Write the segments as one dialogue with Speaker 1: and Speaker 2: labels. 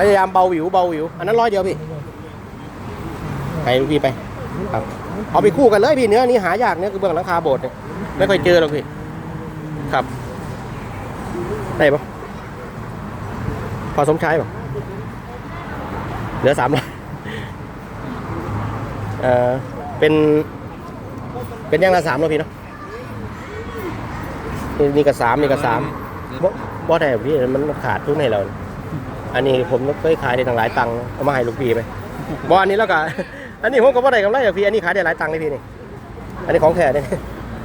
Speaker 1: พยายามเบาหวิวเบาหวิว อันนั้นร้อยเดียวพี่ให้ลูกพี่ไปครับเอาไปคู่กันเลยพี่เนื้อนี้หายากเนื้อคือเบื้องหลังคาโบสถ์เนี่ยไม่ค่อยเจอหรอกพี่ครับได้ปะพอสมใชายปะเหลือสามร้อยเออเป็นเป็นย่างละสามแล้วพี่เนาะนี่นี่ก็สามนี่ก็สามบ่บ่ได้พี่มันขาดทุนให้เรา อันนี้ผมเคยขายได้ตั้งหลายตังค์เอามาให้ลูกพี่ไปบ่อันนี้แล้วก็อันนี้ผมก็บ่ได้กำไรอะพี่อันนี้ขายได้หลายตังค์เลยพี่นี่ อันนี้ของแท้เนี่ย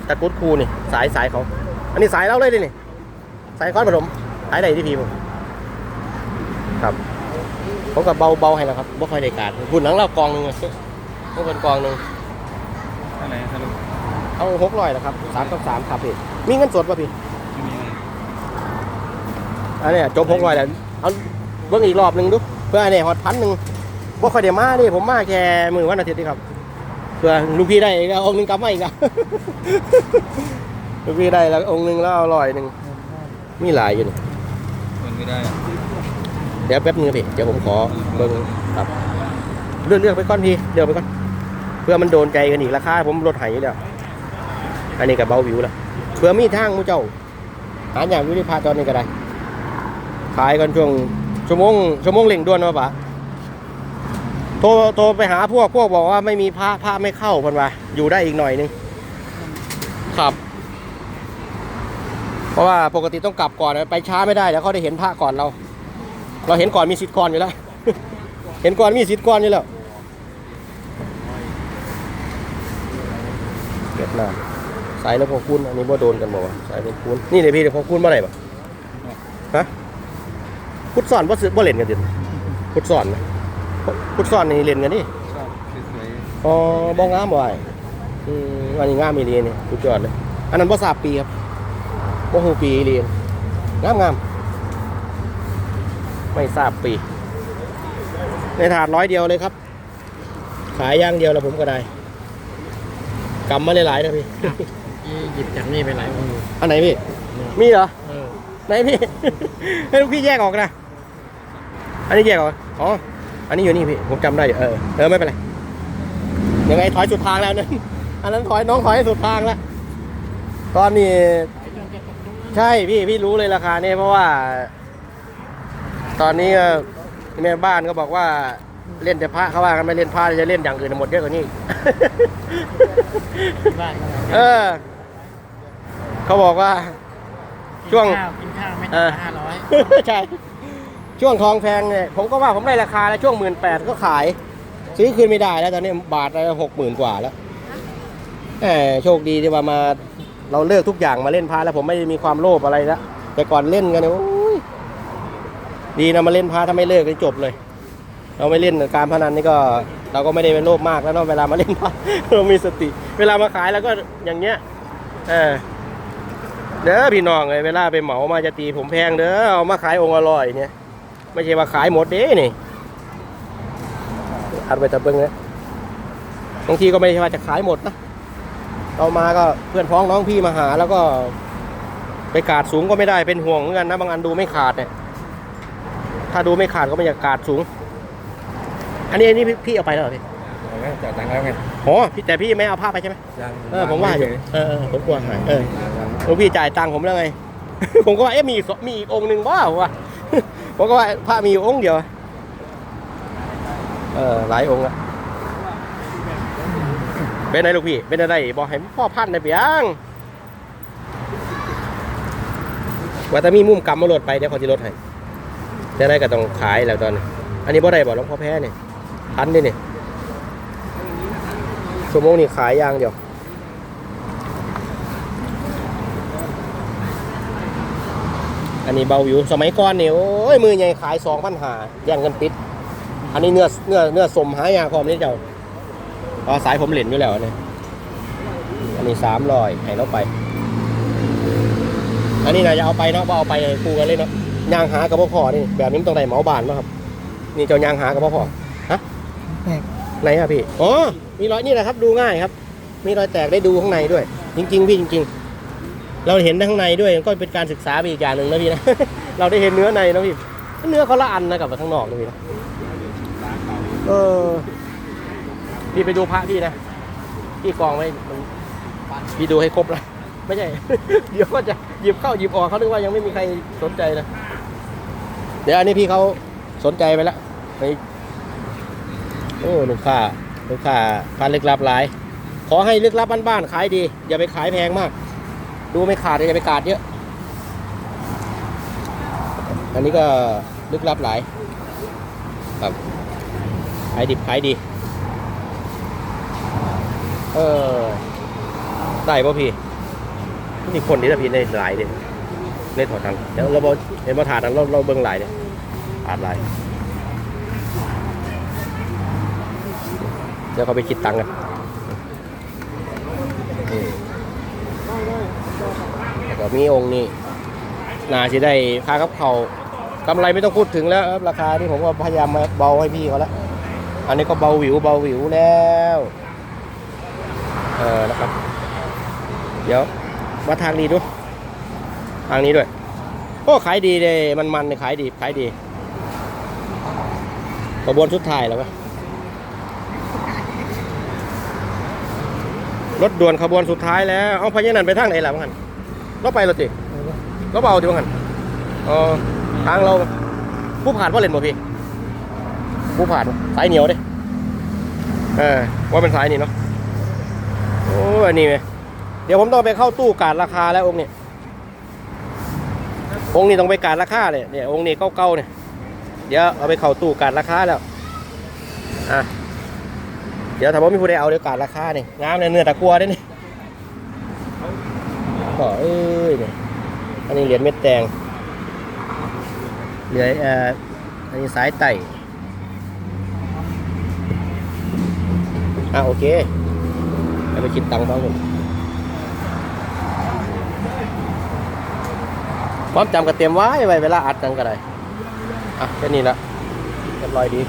Speaker 1: ตะกรุดคูนี่สายสายเขาอันนี้สายเราเลยดินี่สายก้อนผสมขายได้ที่พี่ผมครับผมกับเบาเบาให้แล้วครับบ่ค่อยได้การหุ่นหลังเรากองหนึงอะต้องเป็นกองหนึง
Speaker 2: อะไรครับลูก
Speaker 1: เอาหกร้อยแล้วครับสามกับสามครับพี่มีเงินสดป่ะพี่
Speaker 2: ไม่มีอะไร
Speaker 1: อันเนี้ยจบหกร้อยแล้วเอา เบิ่งอีกรอบหนึ่งดูเพื่ออันนี้ฮอตพันหนึ่งบ่ค่อยได้มาดิผมมาแค่มือวันอาทิตย์นี่ครับ เพื่อลูกพี่ได้อีกแล้วองค์หนึงกลับมาอีกแล้วลูกพี่ได้แล้วองค์หนึงแล้วเอาร้อยหนึ่งมีหลายอยู่นี่
Speaker 2: มันไม่ได้
Speaker 1: เดี๋ยวแป๊บนึงพี่เดี๋ยวผมขอเบิ่งครับเลือกเลือกไปก่อนพี่เลือกไปก่อนเพื่อมันโดนใจกันอีกราคาผมลดใหายอยู่แล้วอันนี้กับเบาวิวแล้วเพื่อมีทางมูเจ้าหาอย่างวิริพาตอนนี้ก็ได้ขายกันช่วง ชั่วโมงชั่วโมงเร่งด่วนมาปะโทรโทรไปหาพวกพวกบอกว่าไม่มีพระพระไม่เข้าเพันว่าอยู่ได้อีกหน่อยนึงครับ เพราะว่าปกติต้องกลับก่อนไปช้าไม่ได้เดี๋ยวเขาได้เห็นพระก่อนเรา เราเห็นก่อนมีสิทธิ์ก่อนอยู่แล้ว เห็นก่อนมีสิทธิ์ก่อนอยู่แล้วเวียดนามสายแล้วพอคุณอันนี้บ่โดนกันบ่วะสายพอคุณนี่เลยพี่เดี๋ยวพอคุณมาไหนบ่ฮะ พุทธสอนบ่ซื้อบ่เล่นกันดิพุทธสอนนะพุทธสอนนี่เล่นกันดิ
Speaker 2: ชอบสวย
Speaker 1: อ๋อบ่งามบ่ไอ้อืมอันนี้งามอีเลียนี่สุดยอดเลย อันนั้นบ่ทราบปีครับบ่ฮู้ปีอีเลียนงามงามไม่ทราบปี ในถาดร้อยเดียวเลยครับ ขายอย่างเดียวแล้วผมก็ได้กำมาหลายๆนะพี่
Speaker 3: พี่หยิบจากนี่ไปหลายองค์อยู่
Speaker 1: อันไหนพี่ มีเหรอ
Speaker 3: เออ
Speaker 1: ไหนพี่ ให้ลูกพี่แยกออกนะ อันนี้แยกออกอ๋อ อันนี้อยู่นี่พี่ ผมจำได้อยู่เออ เออไม่เป็นไร ยังไงถอยสุดทางแล้วนั่นอันนั้นถอยน้องถอยให้สุดทางแล้ว ตอนนี้ ใช่พี่พี่รู้เลยราคาเนี่ยเพราะว่า ตอนนี้ก็แม่บ้านก็บอกว่าเล่นแต่พระเขาว่ากันไม่เล่นพระจะเล่นอย่างอื่นหมดเยอะกว่านี้
Speaker 3: ที่บ้านก็
Speaker 1: เออ เขาบอกว่าช่วง
Speaker 3: กินข้าวกินข้าวไม่
Speaker 1: เอ
Speaker 3: ต่ำ
Speaker 1: อ
Speaker 3: กว่าห้าร้อย
Speaker 1: ใช่ ช่วงทองแพงเนี่ยผมก็ว่าผมได้ราคาแล้วช่วงหมื่นแปดก็ขาย ซื้อคืนไม่ได้แล้วตอนนี้บาทละหกหมื่นกว่าแล้วแหมโชคดีที่ว่ามาเราเลิกทุกอย่างมาเล่นพาแล้วผมไม่ได้มีความโลภอะไรแล้วแต่ก่อนเล่นกันเนี่ยโอ้ยดีนะมาเล่นพาถ้าไม่เลิกก็จบเลย เราไม่เล่นการพนันนี่ก็เราก็ไม่ได้เป็นโลภมากแล้วเนาะเวลามาเล่นพาเรามีสติ เวลามาขายแล้วก็อย่างเงี้ยเออเด้อพี่น้องเลยเวลาไปเหมามาจะตีผมแพงเด้อเอามาขายองค์อร่อยเนี่ย ไม่ใช่ว่าขายหมดเด้นี่อัดไปตะเบิงเนี่ยบางทีก็ไม่ใช่ว่าจะขายหมดนะเรามาก็เพื่อนพ้องน้องพี่มาหา แล้วก็ ไปกาดสูงก็ไม่ได้เป็นห่วงเหมือนกันนะบางอันดูไม่ขาดเนี่ยถ้าดูไม่ขาดก็ไม่อยากกาดสูง อันนี้อันนี้พี่พี่เอาไปแล้วเหรอพี่
Speaker 2: ๆจ่ายตังค์แล้วไง
Speaker 1: โอ้พี่แต่พี่ไม่เอาผ้าไปใช่ไหม
Speaker 2: ยัง
Speaker 1: เออผมว่าอยู่เออเออผมกลัวหายเออหลวงพี่จ่ายตังค์ผมแล้วไง ผมก็ว่าเอ๊ะมีอีกสองมีอีกองค์หนึ่งบ้าผม ว่าผมก็ว่าพระมีอยู่องค์เดียว เออหลายองค์อะเป็นไงลูกพี่ เป็นอะไรบอกให้พ่อพันในเปียงว่าแต่มีมุมกำมาโหลดไปเดี๋ยวเขาจะลดให้จะได้ก็ต้องขายแล้วตอนนี้อันนี้บ่ได้บอกหลวงพ่อแพ้เนี่ยพันดิเนี่ยชั่วโมงนี้ขายอย่างเดียว อันนี้เบาอยู่สมัยก่อนเนี่ยโอ้ยมือใหญ่ขายสองพันหาแย่งกันติด อันนี้เนื้อเนื้อเนื้อสมหายากพร้อมนี่เจ้าอ๋อสายผมเหรียญอยู่แล้วเนี่ยอันนี้สามร้อยให้เราไป อันนี้นายจะเอาไปเนาะว่าเอาไปคู่กันเลยเนาะยางหากับพ่อพอนี่แบบนี้มันต้องได้เหมาบานเนาะครับ นี่เจ้ายางหากับพ่อพอฮะไหนครับพี่อ๋อมีรอยนี่แหละครับ ดูง่ายครับ มีรอยแตกได้ดูข้างในด้วย จริง ๆ พี่จริง ๆ เราเห็นข้างในด้วยก็เป็นการศึกษาไปอีกอย่างหนึ่งนะพี่นะ เราได้เห็นเนื้อในนะพี่เนื้อเขาละอันนะกับข้างนอกเลยนะเออพี่ไปดูพระพี่นะพี่กองไว้พี่ดูให้ครบนะไม่ใช่ เดี๋ยวก็จะหยิบเข้าหยิบออกเขาคิดว่ายังไม่มีใครสนใจนะเดี๋ยวอันนี้พี่เขาสนใจไปแล้วไโอ้ลูกค้าลูกค้าพันลึกลับหลาย ขอให้ลึกลับบ้านๆขายดี อย่าไปขายแพงมาก ดูไม่ขาดอย่าไปกาดเยอะ อันนี้ก็ลึกลับหลายครับขายดิบขายดี เออ ได้ป่ะพี่นี่คนนี้นะพี่ในหลายเลยในถอดทันเดี๋ยวเราบอเห็นมาถาดนั้นเราเราเบิ้งหลายเลยถาดหลายเดี๋ยวเขาไปคิดตังค์กันอืม ก็มีองค์นี้นาจะได้ค่ากับเขากำไรไม่ต้องพูดถึงแล้วครับราคาที่ผมก็พยายามมาเบาให้พี่เขาแล้วอันนี้ก็เบาหวิวเบาหวิวแล้วเออนะครับ เดี๋ยวมาทางนี้ดูทางนี้ด้วยโอ้ขายดีเลยมันมันๆขายดีขายดีขบวนสุดท้ายแล้วปะรถด่วนขบวนสุดท้ายแล้ว เอาพญานันไปทางไหนล่ะพังหัน เราไปเรถติเราเบาติพังหันอ๋อทางเราผู้ผ่านว่าเล่นบ่พี่ ผู้ผ่านสายเหนียวเด้เออว่าเป็นสายนี่เนาะโอ้อันนี้ไหมเดี๋ยวผมต้องไปเข้าตู้การราคาแล้วองค์นี้องค์นี้ต้องไปการราคาเลยเนี่ยองค์นี้เก้าๆเนี่ยเดี๋ยวเอาไปเข้าตู้การราคาแล้วอะเดี๋ยวถ้าผมมีผู้ใดเอาเดี๋ยวการราคาเนี่ยงามเลยเนื้อตะกัวได้วยนี่ก็ เอ้ยเนี่ยอันนี้เหรียญเม็ดแดงเหรียญอ่ออันนี้สายไต่อะโอเคไปคิดตังค์บ้างผมความจำก็เตรียมไว้ไว้เวลาอัดตังก็ได้ อะแค่นี้ละเรียบร้อยดี